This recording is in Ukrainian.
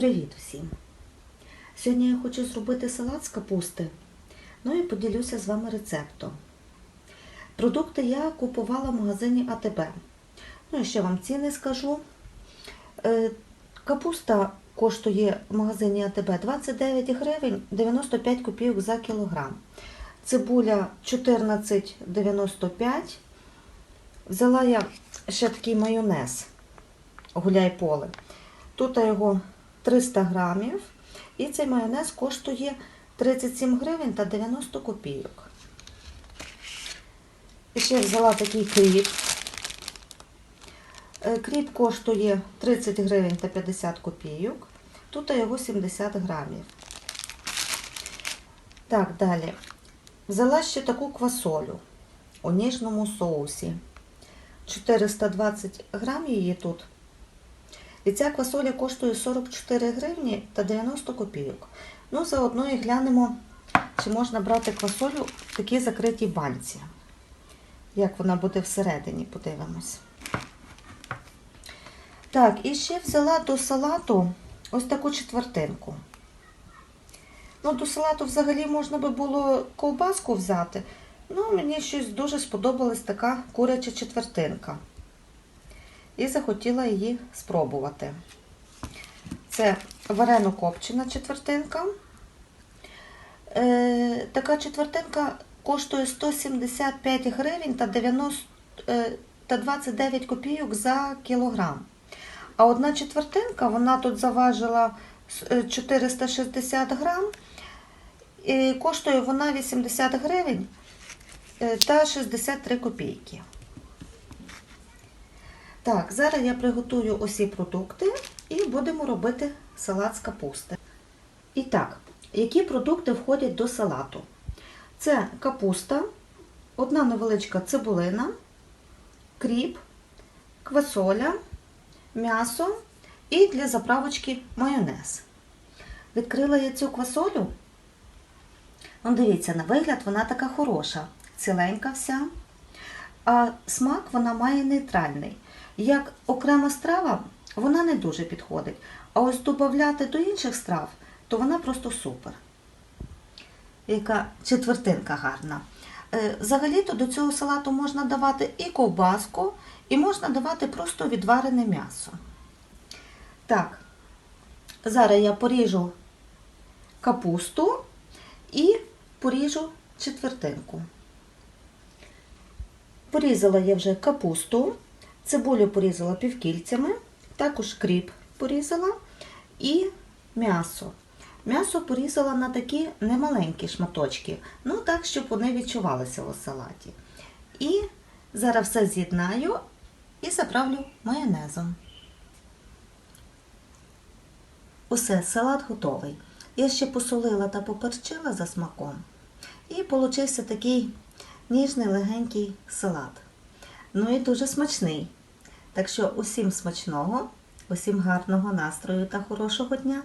Привіт усім! Сьогодні я хочу зробити салат з капусти. Ну і поділюся з вами рецептом. Продукти я купувала в магазині АТБ. Ну і ще вам ціни скажу. Е, Капуста коштує в магазині АТБ 29 гривень 95 копійок за кілограм. Цибуля 14,95. Взяла я ще такий майонез гуляй поле. Тут я його 300 грамів. І цей майонез коштує 37 гривень та 90 копійок. І ще взяла такий кріп. Е, Кріп коштує 30 гривень та 50 копійок. Тут його 70 грамів. Так, далі. Взяла ще таку квасолю у ніжному соусі. 420 грамів її тут. І ця квасоля коштує 44 гривні та 90 копійок. Ну, заодно і глянемо, чи можна брати квасолю в такій закритій банці. Як вона буде всередині, подивимось. Так, і ще взяла до салату ось таку четвертинку. Ну, до салату взагалі можна би було ковбаску взяти. Ну, мені щось дуже сподобалась така куряча четвертинка. І захотіла її спробувати. Це варено копчена четвертинка. Е, така четвертинка коштує 175 гривень та, 90, е, та 29 копійок за кілограм. А одна четвертинка, вона тут заважила е, 460 грам. І коштує вона 80 гривень е, та 63 копійки. Так, зараз я приготую усі продукти і будемо робити салат з капусти. І так, які продукти входять до салату? Це капуста, одна невеличка цибулина, кріп, квасоля, м'ясо і для заправочки майонез. Відкрила я цю квасолю. Ну, дивіться, на вигляд вона така хороша, ціленька вся. А смак вона має нейтральний. Як окрема страва, вона не дуже підходить. А ось додати до інших страв, то вона просто супер. Яка четвертинка гарна. Е, Взагалі-то до цього салату можна давати і ковбаску, і можна давати просто відварене м'ясо. Так, зараз я поріжу капусту і поріжу четвертинку. Порізала я вже капусту, цибулю порізала півкільцями, також кріп порізала і м'ясо. М'ясо порізала на такі немаленькі шматочки, ну так, щоб вони відчувалися у салаті. І зараз все з'єднаю і заправлю майонезом. Усе, салат готовий. Я ще посолила та поперчила за смаком. І получився такий ніжний легенький салат. Ну і дуже смачний. Так що усім смачного, усім гарного настрою та хорошого дня!